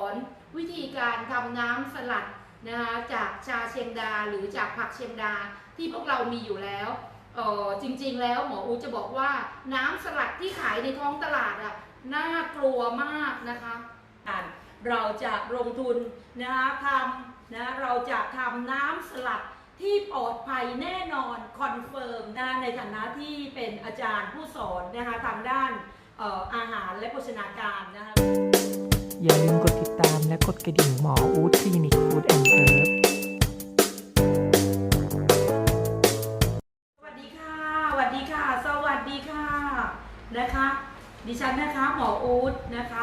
อนวิธีการทำน้ำสลัดนะคะจากชาเชียงดาหรือจากผักเชียงดาที่พวกเรามีอยู่แล้วออจริงๆแล้วหมออูจะบอกว่าน้ำสลัดที่ขายในท้องตลาดอะน่ากลัวมากนะคะเราจะลงทุนนะคะทำนะเราจะทำน้ำสลัดที่ปลอดภัยแน่นอนคอนเฟิร์มนะในฐานะที่เป็นอาจารย์ผู้สอนนะคะทางด้านอออาหารและโภชนาการนะคะ อย่าลืมกดติดตามและกดกระดิ่งหมออู๊ดคลินิกฟู้ดแอนด์เฮิร์บสวัสดีค่ะ สวัสดีค่ะ สวัสดีค่ะนะคะ ดิฉันนะคะหมออู๊ดนะคะ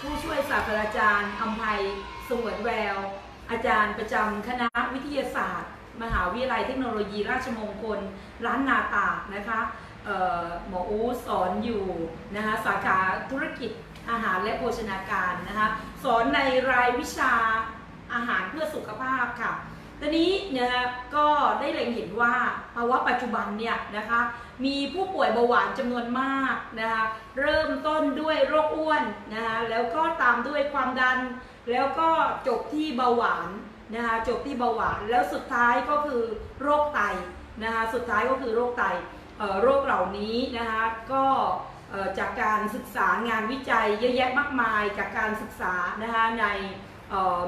ผู้ช่วยศาสตราจารย์อภัยสวนแวว อาจารย์ประจำคณะวิทยาศาสตร์ มหาวิทยาลัยเทคโนโลยีราชมงคลล้านนาตากนะคะหมออู๊ดสอนอยู่นะคะสาขาธุรกิจ อาหารและโภชนาการนะคะสอนในรายวิชาอาหารเพื่อสุขภาพค่ะตอนนี้เนะคะก็ได้เล็งเห็นว่าภาวะปัจจุบันเนี่ยนะคะมีผู้ป่วยเบาหวานจำนวนมากนะคะเริ่มต้นด้วยโรคอ้วนนะคะแล้วก็ตามด้วยความดัน แล้วก็จบที่เบาหวานนะคะจบที่เบาหวาน แล้วสุดท้ายก็คือโรคไตนะคะสุดท้ายก็คือโรคไตโรคเหล่านี้นะคะก็ จากการศึกษางานวิจัยเยอะแยะมากมาย จากการศึกษานะคะใน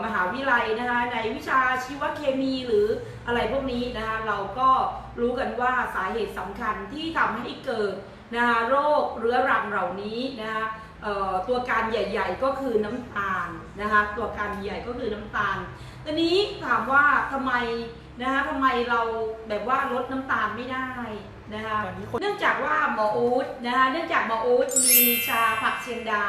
มหาวิทยาลัยนะคะในวิชาชีวเคมีหรืออะไรพวกนี้นะคะเราก็รู้กันว่าสาเหตุสำคัญที่ทำให้เกิดนะคะโรคเรื้อรังเหล่านี้นะคะตัวการใหญ่ ๆ ก็คือน้ำตาลนะคะตัวการใหญ่ก็คือน้ำตาลตอนนี้ถามว่าทำไมนะคะทำไมเราแบบว่าลดน้ำตาลไม่ได้ นะคะเนื่องจากว่าหมออู๊ดนะคะเนื่องจากหมออู๊ดมีชาผักเชียงดา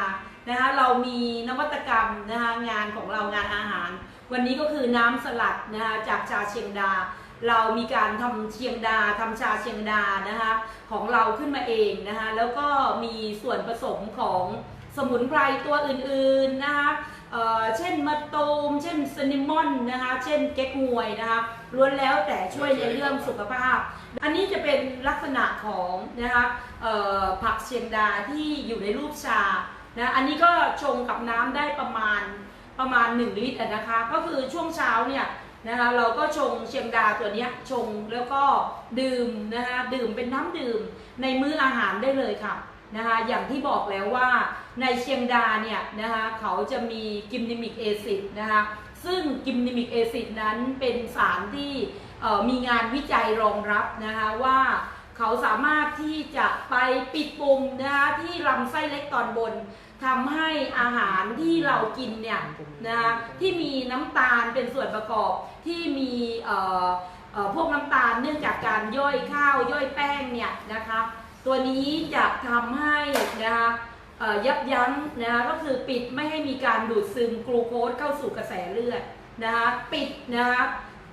นะคะเรามีนวัตกรรมนะคะงานของเรางานอาหาร วันนี้ก็คือน้ำสลัดนะคะจากชาเชียงดา เรามีการทำเชียงดาทำชาเชียงดานะคะของเราขึ้นมาเองนะคะแล้วก็มีส่วนผสมของสมุนไพรตัวอื่นๆนะคะเเช่นมะตูม เช่นซินนามอนนะคะ เช่นเก๊กฮวยนะคะ ล้วนแล้วแต่ช่วยในเรื่องสุขภาพ อันนี้จะเป็นลักษณะของนะคะผักเชียงดาที่อยู่ในรูปชานะอันนี้ก็ชงกับน้ำได้ประมาณประมาณ 1 ลิตรนะคะก็คือช่วงเช้าเนี่ยนะคะเราก็ชงเชียงดาตัวนี้ชงแล้วก็ดื่มนะคะดื่มเป็นน้ำดื่มในมื้ออาหารได้เลยค่ะนะคะอย่างที่บอกแล้วว่าในเชียงดาเนี่ยนะคะเขาจะมีกิมนิมิกเอซิดนะคะ ซึ่งกิมนิมิกเอซิดนั้นเป็นสารที่มีงานวิจัยรองรับนะคะว่าเขาสามารถที่จะไปปิดปุ่มนะคะที่ลำไส้เล็กตอนบนทำให้อาหารที่เรากินเนี่ยนะคะที่มีน้ำตาลเป็นส่วนประกอบที่มีพวกน้ำตาลเนื่องจากการย่อยข้าวย่อยแป้งเนี่ยนะคะตัวนี้จะทำให้นะคะ ยับยั้งนะคะก็คือปิดไม่ให้มีการดูดซึมกลูโคสเข้าสู่กระแสเลือดนะคะปิดนะคะ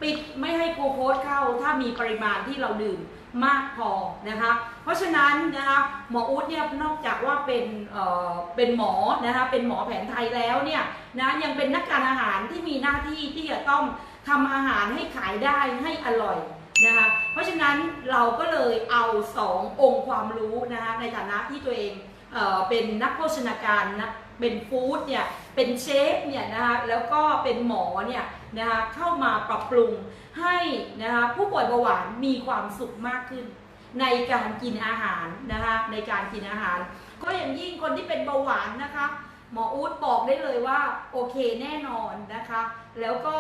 ปิดไม่ให้กลูโคสเข้าถ้ามีปริมาณที่เราดื่มมากพอนะคะเพราะฉะนั้นนะคะหมออู๊ดเนี่ยนอกจากว่าเป็นเอ่อเป็นหมอนะคะเป็นหมอแผนไทยแล้วเนี่ยนะยังเป็นนักการอาหารที่มีหน้าที่ที่จะต้องทำอาหารให้ขายได้ให้อร่อยนะคะเพราะฉะนั้นเราก็เลยเอาสององค์ความรู้นะคะในฐานะที่ตัวเอง เป็นนักโภชนาการนะเป็นฟู้ดเนี่ยเป็นเชฟเนี่ยนะคะแล้วก็เป็นหมอเนี่ยนะคะเข้ามาปรับปรุงให้นะคะผู้ป่วยเบาหวานมีความสุขมากขึ้น ในการกินอาหารนะคะในการกินอาหาร ก็อย่างยิ่งคนที่เป็นเบาหวานนะคะหมออู๊ดบอกได้เลยว่าโอเคแน่นอนนะคะ แล้วก็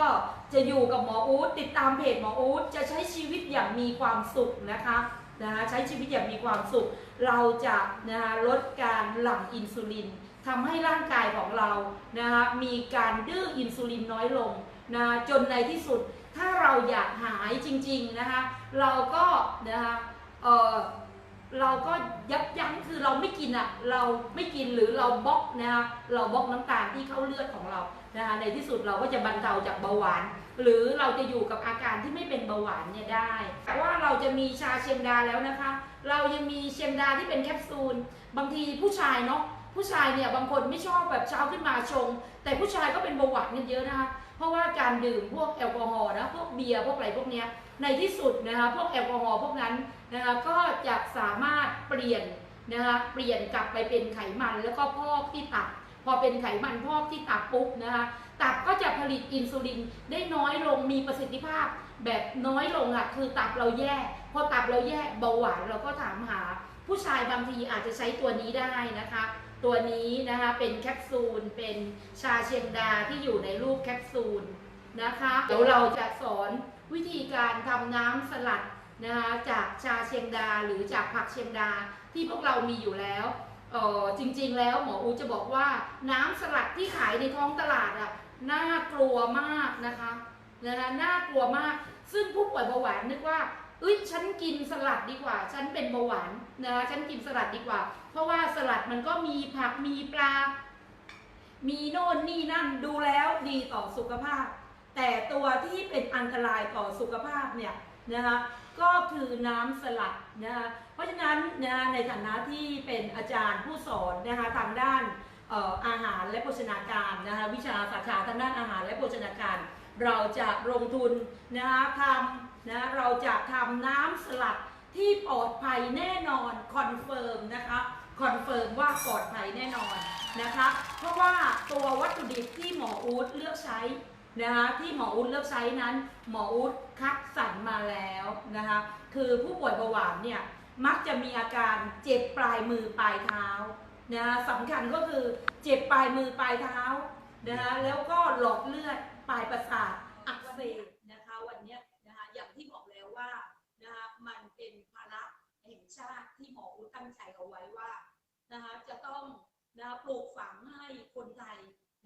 จะอยู่กับหมออู๊ดติดตามเพจหมออู๊ดจะใช้ชีวิตอย่างมีความสุขนะคะ นะคะใช้ชีวิตอย่างมีความสุข เราจะนะคะลดการหลั่งอินซูลินทำให้ร่างกายของเรานะคะมีการดื้ออินซูลินน้อยลงนะจนในที่สุดถ้าเราอยากหายจริงๆนะคะเราก็นะคะเออเราก็ยับยั้งคือเราไม่กินอะเราไม่กินหรือเราบล็อกนะคะเราบล็อกน้ำตาลที่เข้าเลือดของเรานะคะในที่สุดเราก็จะบรรเทาจากเบาหวาน หรือเราจะอยู่กับอาการที่ไม่เป็นเบาหวานเนี่ยได้ แต่ว่าเราจะมีชาเชียงดาแล้วนะคะ เรายังมีเชียงดาที่เป็นแคปซูล บางทีผู้ชายเนาะ ผู้ชายเนี่ยบางคนไม่ชอบแบบเช้าขึ้นมาชง แต่ผู้ชายก็เป็นเบาหวานกันเยอะนะคะ เพราะว่าการดื่มพวกแอลกอฮอล์นะ พวกเบียร์พวกอะไรพวกเนี้ย ในที่สุดนะคะ พวกแอลกอฮอล์พวกนั้นนะคะก็จะสามารถเปลี่ยนนะคะ เปลี่ยนกลับไปเป็นไขมันแล้วก็พอกที่ตับ พอเป็นไขมันพอกที่ตับปุ๊บนะคะตับก็จะผลิตอินซูลินได้น้อยลงมีประสิทธิภาพ แบบน้อยลงอะคือตับเราแย่พอตับเราแย่เบาหวานเราก็ถามหา ผู้ชายบางทีอาจจะใช้ตัวนี้ได้นะคะ ตัวนี้นะคะเป็นแคปซูลเป็นชาเชียงดาที่อยู่ในรูปแคปซูลนะคะเดี๋ยวเราจะสอนวิธีการทำน้ำสลัดนะคะจากชาเชียงดาหรือจากผักเชียงดาที่พวกเรามีอยู่แล้ว เออจริงๆแล้วหมออูจะบอกว่าน้ำสลัดที่ขายในท้องตลาดอะน่ากลัวมากนะคะนะคะน่ากลัวมาก ซึ่งผู้ป่วยเบาหวานนึกว่าเอ้ยฉันกินสลัดดีกว่า ฉันเป็นเบาหวานนะคะฉันกินสลัดดีกว่า เพราะว่าสลัดมันก็มีผักมีปลา มีโน่นนี่นั่นดูแล้วดีต่อสุขภาพ แต่ตัวที่เป็นอันตรายต่อสุขภาพเนี่ยนะคะก็คือน้ำสลัดนะคะ ราะฉะนั้นนะในฐานะที่เป็นอาจารย์ผู้สอนนะคะทางด้านอาหารและโภชนาการนะคะวิชาสาขาทางด้านอาหารและโภชนาการ เราจะลงทุนนะคะทำนะเราจะทำน้ำสลัดที่ปลอดภัยแน่นอนคอนเฟิร์มนะคะคอนเฟิร์มว่าปลอดภัยแน่นอนนะคะเพราะว่าตัววัตถุดิบที่หมออู๊ดเลือกใช้นะคะที่หมออู๊ดเลือกใช้นั้น หมออู๊ดคัดสรรมาแล้วนะคะคือผู้ป่วยเบาหวานเนี่ย มักจะมีอาการเจ็บปลายมือปลายเท้านะคะสำคัญก็คือเจ็บปลายมือปลายเท้านะคะแล้วก็หลอดเลือดปลายประสาทอักเสบนะคะวันนี้นะคะอย่างที่บอกแล้วว่านะคะมันเป็นภาระแห่งชาติที่หมออู๊ดตั้งใจเอาไว้ว่านะคะจะต้องนะคะปลูกฝังให้คนไทย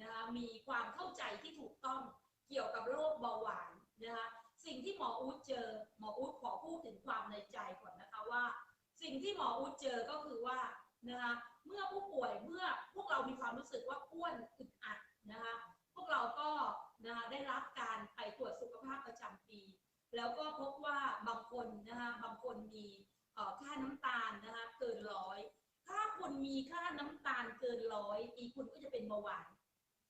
นะคะมีความเข้าใจที่ถูกต้องเกี่ยวกับโรคเบาหวานนะคะสิ่งที่หมออู๊ดเจอหมออู๊ดขอพูดถึงความในใจก่อนนะคะว่า สิ่งที่หมออู๊ดเจอก็คือว่านะคะเมื่อผู้ป่วยเมื่อพวกเรามีความรู้สึกว่าอ้วนอึดอัดนะคะพวกเราก็นะคะได้รับการไปตรวจสุขภาพประจำปี แล้วก็พบว่าบางคนนะคะบางคนมีค่าน้ำตาลนะคะเกินร้อยถ้าคุณมีค่าน้ำตาลเกินร้อยอีกคุณก็จะเป็นเบาหวาน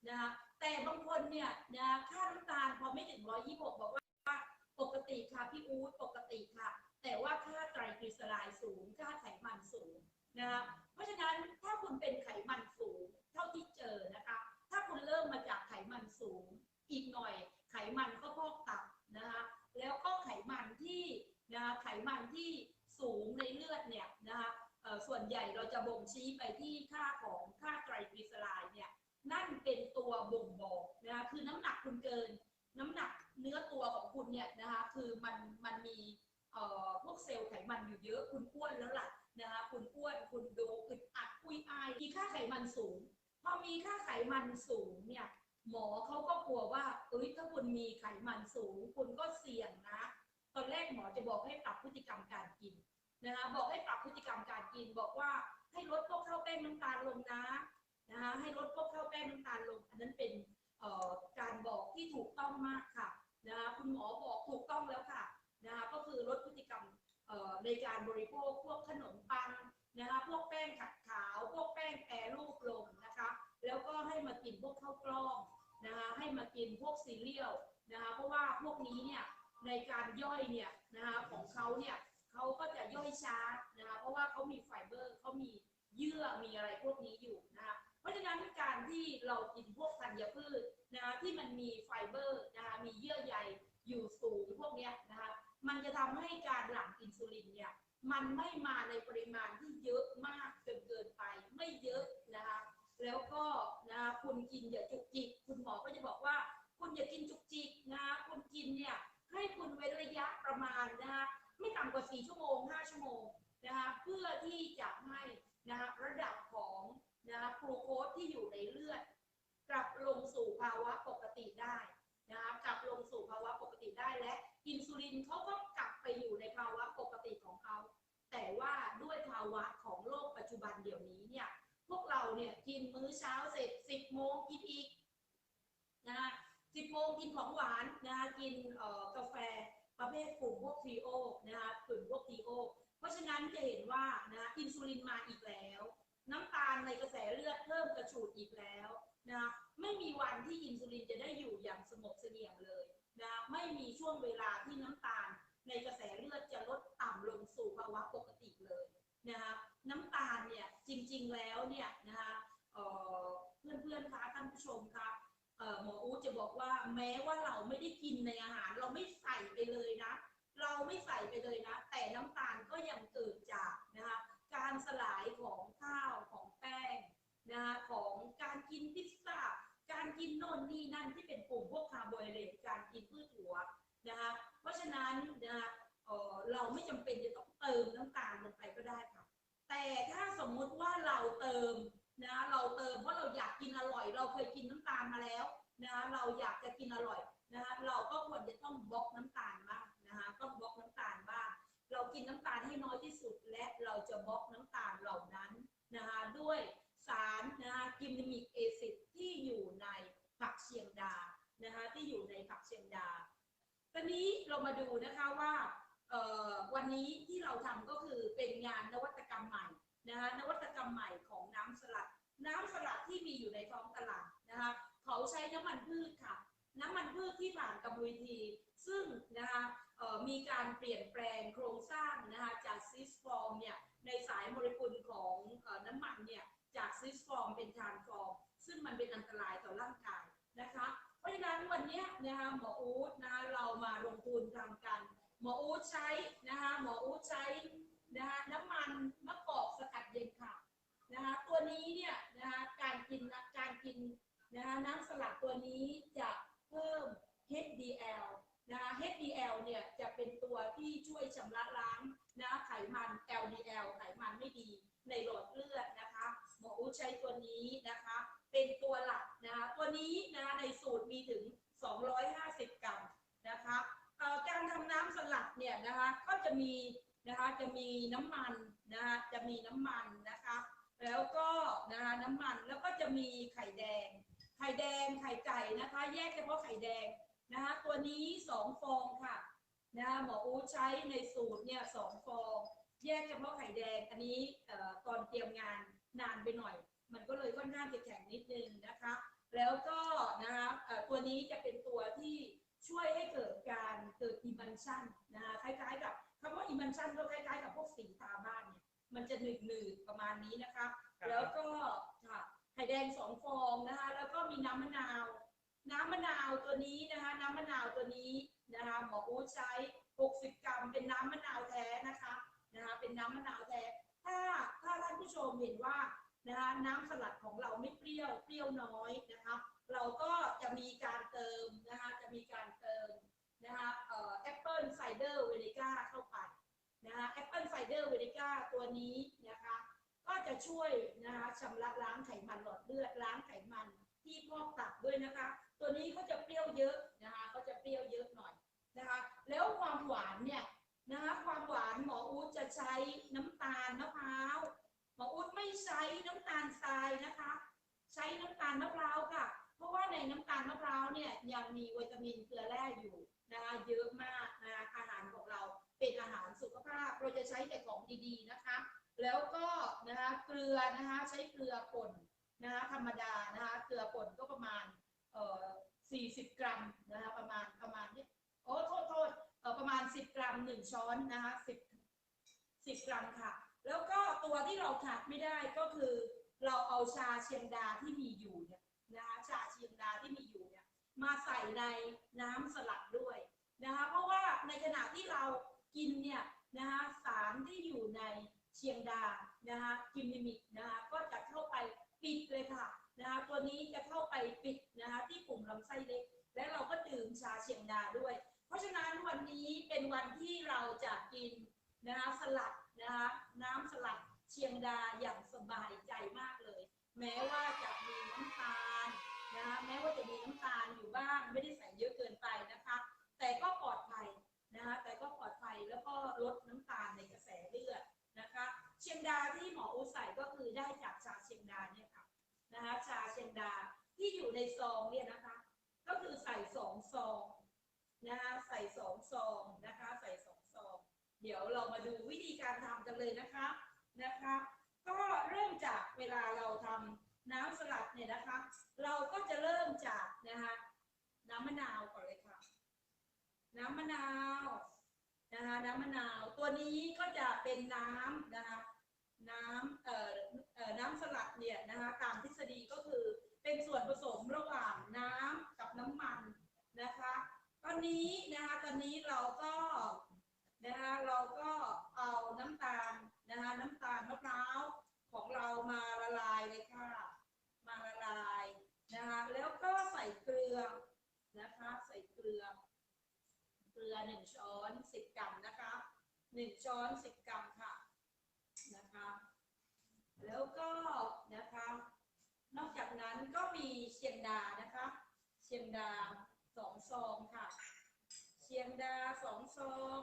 นะคะแต่บางคนเนี่ยนะค่าน้ำตาลพอไม่ถึงร้อยยี่หกบอกว่าปกติค่ะพี่อู๊ดปกติค่ะ แต่ว่าค่าไตรกลีเซอไรด์สูง ค่าไขมันสูงนะคะเพราะฉะนั้นถ้าคุณเป็นไขมันสูงเท่าที่เจอนะคะ ถ้าคุณเริ่มมาจากไขมันสูง อีกหน่อย ไขมันก็พอกตับนะคะแล้วก็ไขมันที่นะคะไขมันที่สูงในเลือดเนี่ยนะคะเอ่อส่วนใหญ่เราจะบ่งชี้ไปที่ค่าของค่าไตรกลีเซอไรด์เนี่ยนั่นเป็นตัวบ่งบอกนะคะคือน้ำหนักคุณเกิน น้ำหนักเนื้อตัวของคุณเนี่ยนะคะคือมันมันมี พวกเซลล์ไขมันอยู่เยอะคุณอ้วนแล้วล่ะนะคะคุณอ้วนคุณดูอึดอัดคุยอายมีค่าไขมันสูง พอมีค่าไขมันสูงเนี่ยหมอเขาก็กลัวว่าเอ้ยถ้าคุณมีไขมันสูง คุณก็เสี่ยงนะ ตอนแรกหมอจะบอกให้ปรับพฤติกรรมการกินนะคะบอกให้ปรับพฤติกรรมการกิน บอกว่าให้ลดพวกข้าวแป้งน้ำตาลลงนะนะคะให้ลดพวกข้าวแป้งน้ำตาลลง อันนั้นเป็นการบอกที่ถูกต้องมากค่ะนะคะคุณหมอบอกถูกต้องแล้วค่ะ นะคะก็คือลดพฤติกรรมในการบริโภคพวกขนมปังนะคะพวกแป้งขัดขาว พวกแป้งแปรรูปลงนะคะแล้วก็ให้มากินพวกข้าวกล้องนะคะให้มากินพวกซีเรียลนะคะเพราะว่าพวกนี้เนี่ยในการย่อยเนี่ยนะคะของเขาเนี่ยเขาก็จะย่อยช้านะคะเพราะว่าเขามีไฟเบอร์เขามีเยื่อมีอะไรพวกนี้อยู่นะคะเพราะฉะนั้นการที่เรากินพวกธัญพืชนะคะที่มันมีไฟเบอร์นะคะมีเยื่อใยอยู่สูงพวกเนี้ย มันจะทำให้การหลั่งอินซูลินเนี่ยมันไม่มาในปริมาณที่เยอะมากจนเกินไปไม่เยอะนะคะแล้วก็นะคุณกินอย่าจุกจิก คุณหมอก็จะบอกว่า คุณอย่ากินจุกจิกนะคุณกินเนี่ยให้คุณเว้นระยะประมาณนะคะไม่ต่ำกว่า 4 ชั่วโมง 5 ชั่วโมงนะคะเพื่อที่จะให้นะคะระดับของนะคะกลูโคสที่อยู่ในเลือด กลับลงสู่ภาวะปกติได้นะคะกลับลงสู่ภาวะปกติได้และ อินซูลินเขาก็กลับไปอยู่ในภาวะปกติของเขา แต่ว่าด้วยภาวะของโลกปัจจุบันเดี๋ยวนี้เนี่ยพวกเราเนี่ยกินมื้อเช้าเสร็จ10โมงกินอีกนะ10โมงกินของหวานนะกินเอ่อกาแฟประเภทกลุ่มพวกทีโอนะคะกลุ่มพวกทีโอเพราะฉะนั้นจะเห็นว่านะอินซูลินมาอีกแล้ว น้ำตาลในกระแสเลือดเพิ่มกระฉูดอีกแล้วนะไม่มีวันที่อินซูลินจะได้อยู่อย่างสงบเสงี่ยมเลย นะไม่มีช่วงเวลาที่น้ำตาล ในกระแสเลือดจะลดต่ำลงสู่ภาวะปกติเลยนะคะน้ำตาลเนี่ยจริงๆแล้วเนี่ยนะคะเอ่อเพื่อนๆคะท่านผู้ชมคะเอ่อหมออูจะบอกว่าแม้ว่าเราไม่ได้กินในอาหารเราไม่ใส่ไปเลยนะ เราไม่ใส่ไปเลยนะ แต่น้ำตาลก็ยังเกิดจากนะคะการสลายของข้าวของแป้งนะคะของการกินพิซซ่า การกินโน่นนี่นั่นที่เป็นกลุ่มพวกคาร์โบไฮเดรตการกินพืชหัวนะคะเพราะฉะนั้นนะคะเราไม่จำเป็นจะต้องเติมน้ำตาลลงไปก็ได้ค่ะ แต่ถ้าสมมุติว่าเราเติมนะเราเติมเพราะเราอยากกินอร่อย เราเคยกินน้ำตาลมาแล้วนะเราอยากจะกินอร่อยนะคะเราก็ควรจะต้องบล็อกน้ำตาลบ้างนะคะต้องบล็อกน้ำตาลบ้าง เรากินน้ำตาลให้น้อยที่สุด และเราจะบล็อกน้ำตาลเหล่านั้นนะคะด้วยสารนะคะกิมมิกเอซิด ที่อยู่ในผักเชียงดานะคะที่อยู่ในผักเชียงดาตอนนี้เรามาดูนะคะว่าวันนี้ที่เราทำก็คือเป็นงานนวัตกรรมใหม่นะคะนวัตกรรมใหม่ของน้ำสลัด น้ำสลัดที่มีอยู่ในท้องตลาดนะคะเขาใช้น้ำมันพืชค่ะ น้ำมันพืชที่ผ่านกรรมวิธีซึ่งนะคะมีการเปลี่ยนแปลงโครงสร้างนะคะจากซิสฟอร์มเนี่ยในสายโมเลกุลของอน้ำมันเนี่ยจากซิสฟอร์มเป็นทานฟอร์ม งมันเป็นอันตรายต่อร่างกายนะคะ เพราะฉะนั้นวันนี้นะคะหมออู๊ดนะคะเรามาลงทุนทำกันหมออู๊ดใช้นะคะหมออู๊ดใช้นะคะน้ำมันมะกอกสกัดเย็นค่ะนะคะตัวนี้เนี่ยนะคะการกินการกินนะคะน้ำสลัดตัวนี้จะเพิ่ม HDL นะคะ HDL เนี่ยจะเป็นตัวที่ช่วยชำระล้างนะคะไขมัน LDL ไขมันไม่ดีในหลอดเลือดนะคะ หมออู๊ดใช้ตัวนี้นะคะ เป็นตัวหลักนะคะ ตัวนี้นะคะในสูตรมีถึง 250 กรัมนะคะการทำน้ำสลัดเนี่ยนะคะก็จะมีนะคะจะมีน้ำมันนะคะจะมีน้ำมันนะคะ แล้วก็นะคะน้ำมันแล้วก็จะมีไข่แดง ไข่แดงไข่ไก่นะคะ แยกเฉพาะไข่แดงนะคะตัวนี้ 2 ฟองค่ะนะคะหมออู๊ดใช้ในสูตรเนี่ยสองฟอง แยกเฉพาะไข่แดง อันนี้ตอนเตรียมงานนานไปหน่อย มันก็เลยค่อนข้างจะแข็งนิดนึงนะคะ แล้วก็นะคะเอ่อตัวนี้จะเป็นตัวที่ช่วยให้เกิดการเกิดอิมันชันนะคะคล้ายๆกับคำว่าอิมันชันก็คล้ายๆกับพวกสีตาบ้านเนี่ยมันจะหนืดหนืดๆประมาณนี้นะคะ แล้วก็ค่ะไข่แดงสองฟองนะคะ แล้วก็มีน้ำมะนาว น้ำมะนาวตัวนี้นะคะ น้ำมะนาวตัวนี้นะคะหมออู๊ดใช้ 60 กรัมเป็นน้ำมะนาวแท้นะคะนะคะ เป็นน้ำมะนาวแท้ ถ้าถ้าท่านผู้ชมเห็นว่า นะคะน้ำสลัดของเราไม่เปรี้ยวเปรี้ยวน้อยนะคะ เราก็จะมีการเติมนะคะจะมีการเติมนะคะแอปเปิลไซเดอร์เวนิก้าเข้าไปนะคะแอปเปิลไซเดอร์เวนิก้าตัวนี้นะคะ ก็จะช่วยนะคะชำระล้างไขมันหลอดเลือดล้างไขมันที่พอกตับด้วยนะคะ ตัวนี้ก็จะเปรี้ยวเยอะนะคะก็จะเปรี้ยวเยอะหน่อยนะคะ แล้วความหวานเนี่ยนะคะความหวานหมออู๊ดจะใช้น้ำตาลมะพร้าว หมออู๊ดไม่ใช้น้ำตาลทรายนะคะ ใช้น้ำตาลมะพร้าวค่ะ เพราะว่าในน้ำตาลมะพร้าวเนี่ยยังมีวิตามินเกลือแร่อยู่นะคะเยอะมากนะคะอาหารของเราเป็นอาหารสุขภาพเราจะใช้แต่ของดีๆนะคะ แล้วก็นะคะเกลือนะคะใช้เกลือป่นนะคะธรรมดานะคะเกลือป่นก็ประมาณเอ่อ40 กรัมนะคะประมาณประมาณนี้โอ้โทษโทษเอ่อประมาณ 10 กรัม 1 ช้อนนะคะ10 10 กรัมค่ะ แล้วก็ตัวที่เราขาดไม่ได้ก็คือเราเอาชาเชียงดาที่มีอยู่เนี่ยนะคะชาเชียงดาที่มีอยู่เนี่ยมาใส่ในน้ำสลัดด้วยนะคะเพราะว่าในขณะที่เรากินเนี่ยนะคะสารที่อยู่ในเชียงดานะคะกิมมิมิกนะคะก็จะเข้าไปปิดเลยค่ะนะคะตัวนี้จะเข้าไปปิดนะคะที่ปุ่มลำไส้เล็ก และเราก็ดื่มชาเชียงดาด้วย เพราะฉะนั้นวันนี้เป็นวันที่เราจะกินนะคะสลัด นะคะน้ำสลัดเชียงดาอย่างสบายใจมากเลย แม้ว่าจะมีน้ำตาลนะคะแม้ว่าจะมีน้ำตาลอยู่บ้างไม่ได้ใส่เยอะเกินไปนะคะ แต่ก็ปลอดภัยนะคะแต่ก็ปลอดภัยแล้วก็ลดน้ำตาลในกระแสเลือดนะคะ เชียงดาที่หมออูใส่ก็คือได้จากชาเชียงดาเนี่ยค่ะนะคะชาเชียงดาที่อยู่ในซองเนี่ยนะคะ ก็คือใส่สองซองนะคะใส่สองซองนะคะใส่สองซอง เดี๋ยวเรามาดูวิธีการทำกันเลยนะคะนะคะ ก็เริ่มจากเวลาเราทำน้ำสลัดเนี่ยนะคะ เราก็จะเริ่มจากนะคะน้ำมะนาวก่อนเลยค่ะ น้ำมะนาวนะคะน้ำมะนาวตัวนี้ก็จะเป็นน้ำนะคะน้ำเอ่อเอ่อน้ำสลัดเนี่ยนะคะตามทฤษฎีก็คือเป็นส่วนผสมระหว่างน้ำกับน้ำมันนะคะ ตอนนี้นะคะตอนนี้เราก็ นะคะเราก็เอาน้ำตาลนะคะน้ำตาลมะพร้าวของเรามาละลายเลยค่ะ มาละลายนะคะแล้วก็ใส่เกลือนะคะใส่เกลือ เกลือหนึ่งช้อนสิบกรัมนะคะหนึ่งช้อนสิบกรัมค่ะนะคะแล้วก็นะคะนอกจากนั้นก็มีเชียงดานะคะ เชียงดาสองซองค่ะ เชียงดาสองซอง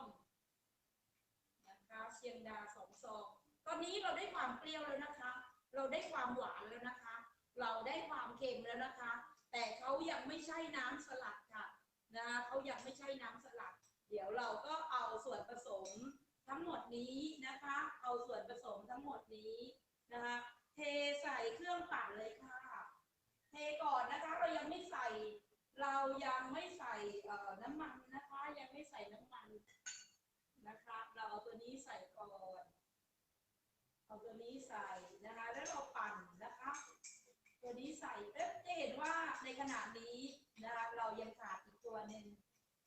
ชียงดาสองซอง ตอนนี้เราได้ความเปรี้ยวแล้วนะคะ เราได้ความหวานแล้วนะคะ เราได้ความเค็มแล้วนะคะ แต่เขายังไม่ใช่น้ำสลัดค่ะนะคะเขายังไม่ใช่น้ำสลัด เดี๋ยวเราก็เอาส่วนผสมทั้งหมดนี้นะคะ เอาส่วนผสมทั้งหมดนี้นะคะ เทใส่เครื่องปั่นเลยค่ะ เทก่อนนะคะ เรายังไม่ใส่ เรายังไม่ใส่เอ่อน้ำมันนะคะ ยังไม่ใส่น้ำมัน เอาตัวนี้ใส่ก่อน เอาตัวนี้ใส่นะคะ แล้วเราปั่นนะคะ ตัวนี้ใส่เอ๊ะจะเห็นว่าในขณะนี้นะคะเรายังขาดอีกตัวหนึ่ง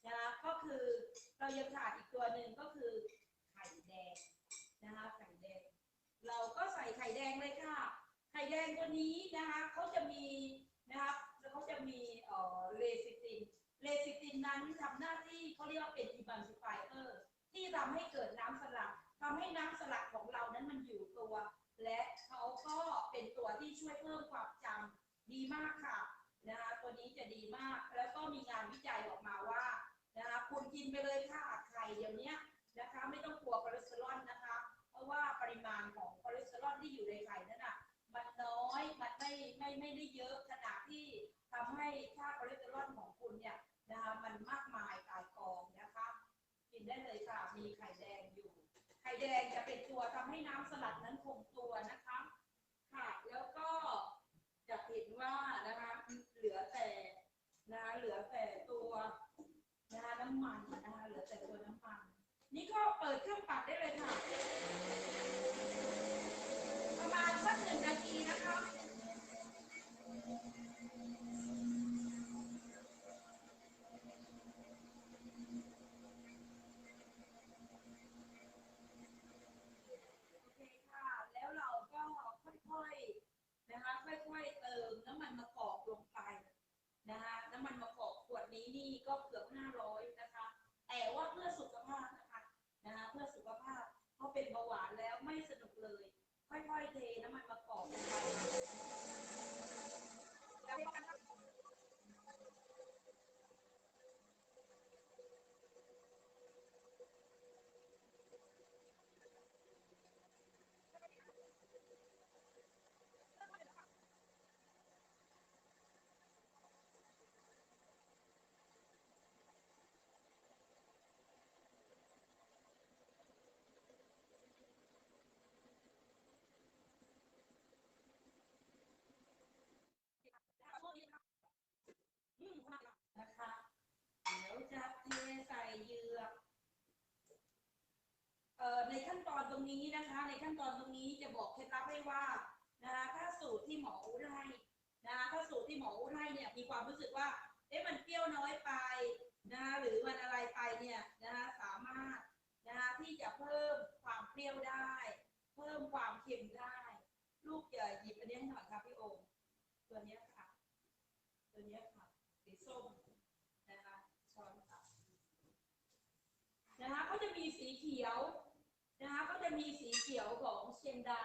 นะคะก็คือเรายังขาดอีกตัวหนึ่งก็คือไข่แดงนะคะไข่แดง เราก็ใส่ไข่แดงเลยค่ะ ไข่แดงตัวนี้นะคะเขาจะมีนะครับแล้วเขาจะมีเอ่อเลซิตินเลซิตินนั้นทำหน้าที่เขาเรียกว่าเป็นอิบันซิฟายเออร์ ที่ทำให้เกิดน้ำสลัดทำให้น้ำสลัดของเรานั้นมันอยู่ตัว และเขาก็เป็นตัวที่ช่วยเพิ่มความจำดีมากค่ะนะคะตัวนี้จะดีมาก แล้วก็มีงานวิจัยออกมาว่านะคะคุณกินไปเลยค่ะไข่เดี๋ยวนี้นะคะไม่ต้องกลัวคอเลสเตอรอลนะคะ เพราะว่าปริมาณของคอเลสเตอรอลที่อยู่ในไข่นั้นอะมันน้อยมันไม่ไม่ไม่ได้เยอะขนาดที่ทำให้ค่าคอเลสเตอรอลของคุณเนี่ยนะคะมันมากมายกายกองนะคะ กิน ได้เลยค่ะ มีไข่แดงอยู่ ไข่แดงจะเป็นตัวทำให้น้ำสลัดนั้นคงตัวนะคะ ค่ะ แล้วก็จะเห็นว่านะคะเหลือแต่นะคะเหลือแต่ตัวนะคะน้ำมันนะคะเหลือแต่ตัวน้ำมัน นี่ก็เปิดเครื่องปั่นได้เลยค่ะประมาณสักหนึ่งนาทีนะคะ โอเคค่ะ แล้วเราก็ค่อยๆ นะคะ ค่อยๆ เติมน้ำมันมะกอกลงไปนะคะ น้ำมันมะกอกขวดนี้นี่ก็เกือบ500 นะคะ แต่ว่าเพื่อสุขภาพนะคะ นะคะ เพื่อสุขภาพเพราะเป็นเบาหวานแล้วไม่สนุกเลย ค่ อยๆเทน้ำมันมะกอกลงไปแล้วก็อืมนะคะ เดี๋ยวจะเทใส่เหยือกเอ่อ ในขั้นตอนตรงนี้นะคะ ในขั้นตอนตรงนี้จะบอกเคล็ดลับให้ว่านะคะถ้าสูตรที่หมออูให้นะคะถ้าสูตรที่หมออูให้เนี่ยมีความรู้สึกว่าเอ๊ะมันเปรี้ยวน้อยไปนะคะหรือมันอะไรไปเนี่ยนะคะสามารถนะคะที่จะเพิ่มความเปรี้ยวได้ เพิ่มความเค็มได้ ลูกจะหยิบอันนี้ให้หน่อยค่ะพี่โอมตัวนี้ค่ะตัวนี้ค่ะสีส้มนะคะช้อนตัก นะคะก็จะมีสีเขียวนะคะก็จะมีสีเขียวของเชียงดา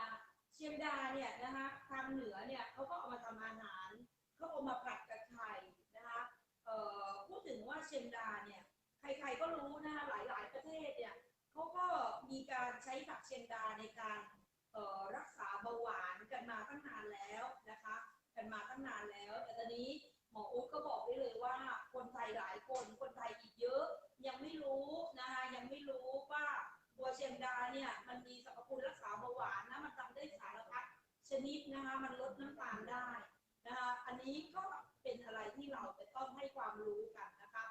เชียงดาเนี่ยนะคะทางเหนือเนี่ยเขาก็เอามาทำอาหารเขาเอามาผัดกับไข่นะคะเอ่อพูดถึงว่าเชียงดาเนี่ยใครๆก็รู้นะคะหลายๆประเทศเนี่ยเขาก็มีการใช้ผักเชียงดาในการเอ่อรักษาเบาหวานกันมาตั้งนานแล้วนะคะ กันมาตั้งนานแล้ว แต่ตอนนี้หมออุ๊ดก็บอกได้เลยว่าคนไทยหลายคนคนไทยอีกเยอะ ยังไม่รู้นะคะยังไม่รู้ว่าบัวเชียงดาเนี่ยมันมีสรรพคุณรักษาเบาหวานนะมันทำได้สารพัดชนิดนะคะมันลดน้ำตาลได้นะคะอันนี้ก็เป็นอะไรที่เราจะต้องให้ความรู้กันนะคะ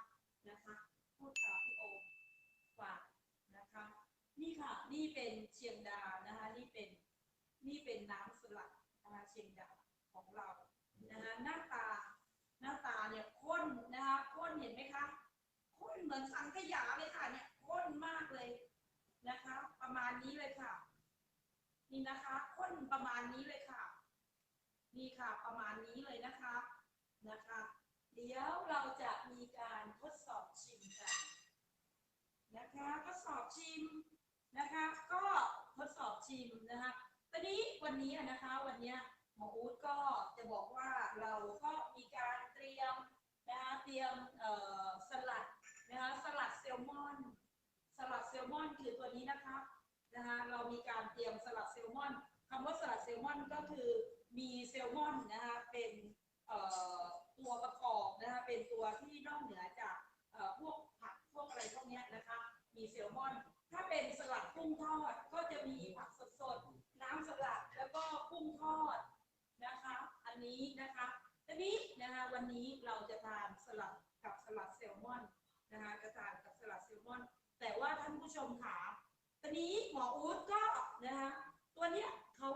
นะคะพูดค่ะพี่โอฝากนะคะนี่ค่ะนี่เป็นเชียงดานะคะนี่เป็นนี่เป็นน้ำสลัดนะคะเชียงดาของเรานะคะหน้าตาหน้าตาเนี่ยข้นนะคะข้นเห็นไหมคะ เหมือนสังขยาเลยค่ะเนี่ยข้นมากเลยนะคะ ประมาณนี้เลยค่ะ นี่นะคะข้นประมาณนี้เลยค่ะ นี่ค่ะประมาณนี้เลยนะคะนะคะ เดี๋ยวเราจะมีการทดสอบชิมกันนะคะทดสอบชิมนะคะ ก็ทดสอบชิมนะคะตอนนี้วันนี้นะคะวันเนี้ยหมออู๊ดก็จะบอกว่าเราก็มีการเตรียมนะคะเตรียมสลัด นะคะสลัดแซลมอน สลัดแซลมอนคือตัวนี้นะคะนะคะเรามีการเตรียมสลัดแซลมอนคำว่าสลัดแซลมอนก็คือมีแซลมอนนะคะเป็นตัวประกอบนะคะเป็นตัวที่นอกเหนือจากพวกผักพวกอะไรพวกนี้นะคะ มีแซลมอน ถ้าเป็นสลัดกุ้งทอดก็จะมีผักสดๆน้ำสลัดแล้วก็กุ้งทอดนะคะ อันนี้นะคะทีนี้นะคะวันนี้เราจะทานสลัดกับสลัดแซลมอ นนะคะจะทานกับสลัดแซลมอน แต่ว่าท่านผู้ชมขาตอนนี้หมออู๊ดก็นะคะตัวเนี้ยเขา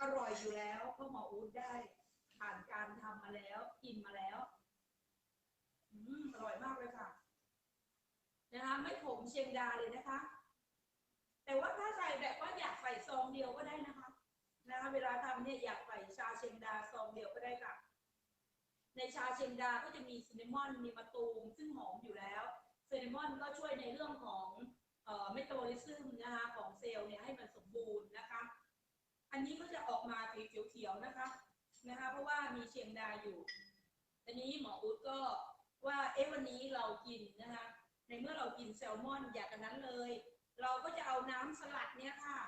อร่อยอยู่แล้วเพราะหมออู๊ดได้ผ่านการทำมาแล้วกินมาแล้ว อืมอร่อยมากเลยค่ะ นะคะไม่ขมเชียงดาเลยนะคะ แต่ว่าถ้าใส่แบบว่าอยากใส่ซองเดียวก็ได้นะคะนะคะเวลาทำเนี่ยอยากใส่ชาเชียงดาซองเดียวก็ได้ค่ะ ในชาเชียงดาก็จะมีซินนามอนมีมะตูมซึ่งหอมอยู่แล้ว ซนนามอนก็ช่วยในเรื่องของเอ่อเมตาบอลิซึมนะคะของเซลล์เนี่ยให้มันสมบูรณ์นะคะ อันนี้ก็จะออกมาสีเขียวๆนะคะนะคะ เพราะว่ามีเชียงดาอยู่อันนี้หมออุ๊ดก็ว่าเอ๊ะวันนี้เรากินนะคะในเมื่อเรากินแซลมอนอย่างนั้นเลย เราก็จะเอาน้ำสลัดเนี่ยค่ะ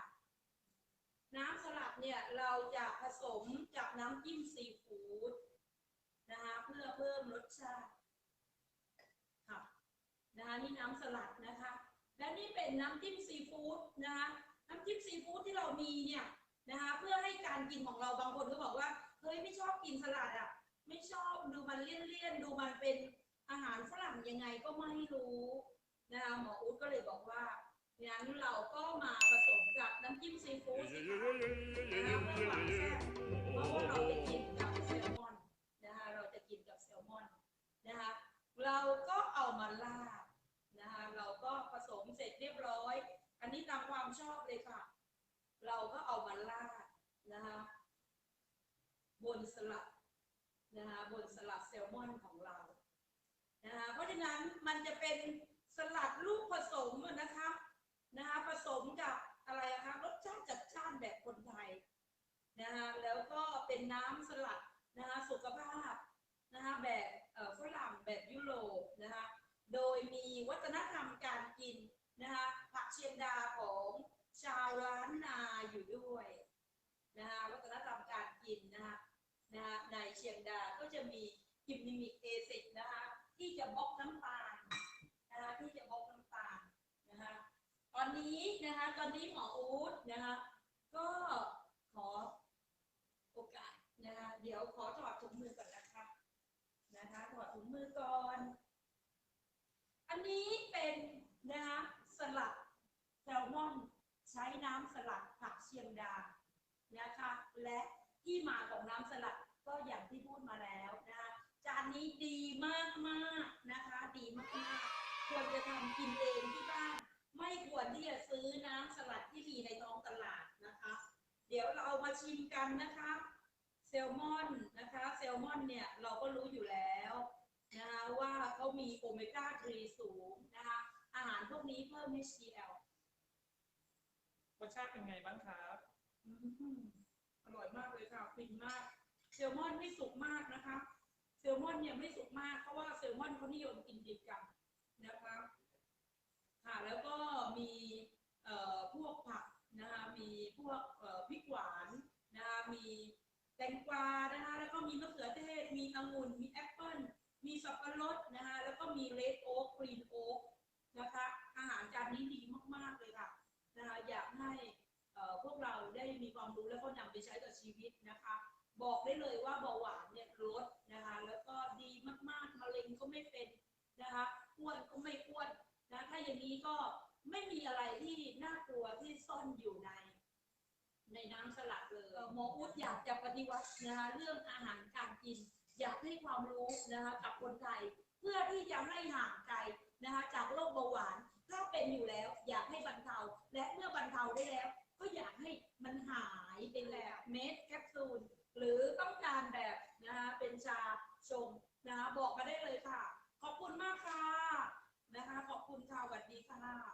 น้ำสลัดเนี่ยเราจะผสมกับน้ำจิ้มซีฟู้ดนะคะเพื่อเพิ่มรสชาติ นะคะนี่น้ำสลัดนะคะ และนี่เป็นน้ำจิ้มซีฟู้ดนะคะน้ำจิ้มซีฟู้ดที่เรามีเนี่ยนะคะเพื่อให้การกินของเราบางคนก็บอกว่าเฮ้ยไม่ชอบกินสลัดอะไม่ชอบดูมันเลี่ยนๆดูมันเป็นอาหารฝรั่งยังไงก็ไม่รู้นะคะหมออุ๊ดก็เลยบอกว่างั้นเราก็มาผสมกับน้ำจิ้มซีฟู้ดสิคะนะคะเพื่อความแซ่บเพราะว่าเราจะกินกับแซลมอนนะคะเราจะกินกับแซลมอนนะคะเราก็เอามาลาดนะคะเราก็ผสมเส ร็จเรียบร้อย อันนี้ตามความชอบเลยค่ะ เราก็เอามาลาดนะคะบนสลัดนะคะบนสลัดแซลมอนของเรานะคะเพราะฉะนั้นมันจะเป็นสลัดลูกผสมนะคะนะคะผสมกับอะไรอะคะรสชาติจัดจ้านแบบคนไทยนะคะแล้วก็เป็นน้ำสลัดนะคะสุขภาพนะคะแบบเอ่อฝรั่งแบบยุโรปนะคะโดยมีวัฒนธรรม นะคะผักเชียงดาของชาวร้านนาอยู่ด้วยนะคะวัฒนธรรมการกินนะคะนะคะในเชียงดาก็จะมีกิมนิมิกเอซิกนะคะที่จะบล็อกน้ำตาลนะคะที่จะบล็อกน้ำตาลนะคะตอนนี้นะคะตอนนี้หมออู๊ดนะคะก็ขอโอกาสนะคะเดี๋ยวขอถอดถุงมือก่อนนะคะนะคะถอดถุงมือก่อน อันนี้เป็นนะคะ ลัดแซลมอนใช้น้ำสลัดผักเชียงดานะคะ และที่มาของน้ำสลัดก็อย่างที่พูดมาแล้วนะคะจานนี้ดีมากมากนะคะ ดีมากมากๆควรจะทำกินเองที่บ้าน ไม่ควรที่จะซื้อน้ำสลัดที่มีในท้องตลาดนะคะ เดี๋ยวเรามาชิมกันนะคะแซลมอนนะคะแซลมอนเนี่ยเราก็รู้อยู่แล้วนะคะว่าเขามีโอเมก้า 3 สูง อาหารพวกนี้เพิ่ม HDL รสชาติเป็นไงบ้างครับอืมอร่อยมากเลยค่ะฟินมากแซลมอนไม่สุกมากนะคะแซลมอนเนี่ยไม่สุกมากเพราะว่าแซลมอนเขานิยมกินดิบกันนะคะค่ะแล้วก็มีเอ่อพวกผักนะคะมีพวกเอ่อพริกหวานนะคะมีแตงกวานะคะแล้วก็มีมะเขือเทศ มีองุ่นมีแอปเปิ้ลมีสับปะรดนะคะแล้วก็มีเลดโอ๊กกรีนโอ๊ก นะคะ อาหารจานนี้ดีมากๆเลยค่ะนะคะอยากให้พวกเราได้มีความรู้แล้วก็นำไปใช้กับชีวิตนะคะ บอกได้เลยว่าเบาหวานเนี่ยลดนะคะแล้วก็ดีมากๆมะเร็งก็ไม่เป็นนะคะอ้วนก็ไม่อ้วนนะถ้าอย่างนี้ก็ไม่มีอะไรที่น่ากลัวที่ซ่อนอยู่ใน ในน้ำสลัดเลยหมออุดอยากจะปฏิวัตินะคะเรื่องอาหารการกิน อยากให้ความรู้นะคะกับคนไทยเพื่อที่จะให้ห่างไกล นะคะจากโรคเบาหวาน ถ้าเป็นอยู่แล้วอยากให้บรรเทา และเมื่อบรรเทาได้แล้ว ก็อยากให้มันหายเป็นแบบเม็ดแคปซูลหรือต้องการแบบนะคะเป็นชาชงนะคะบอกมาได้เลยค่ะ ขอบคุณมากค่ะนะคะขอบคุณค่ะสวัสดีค่ะ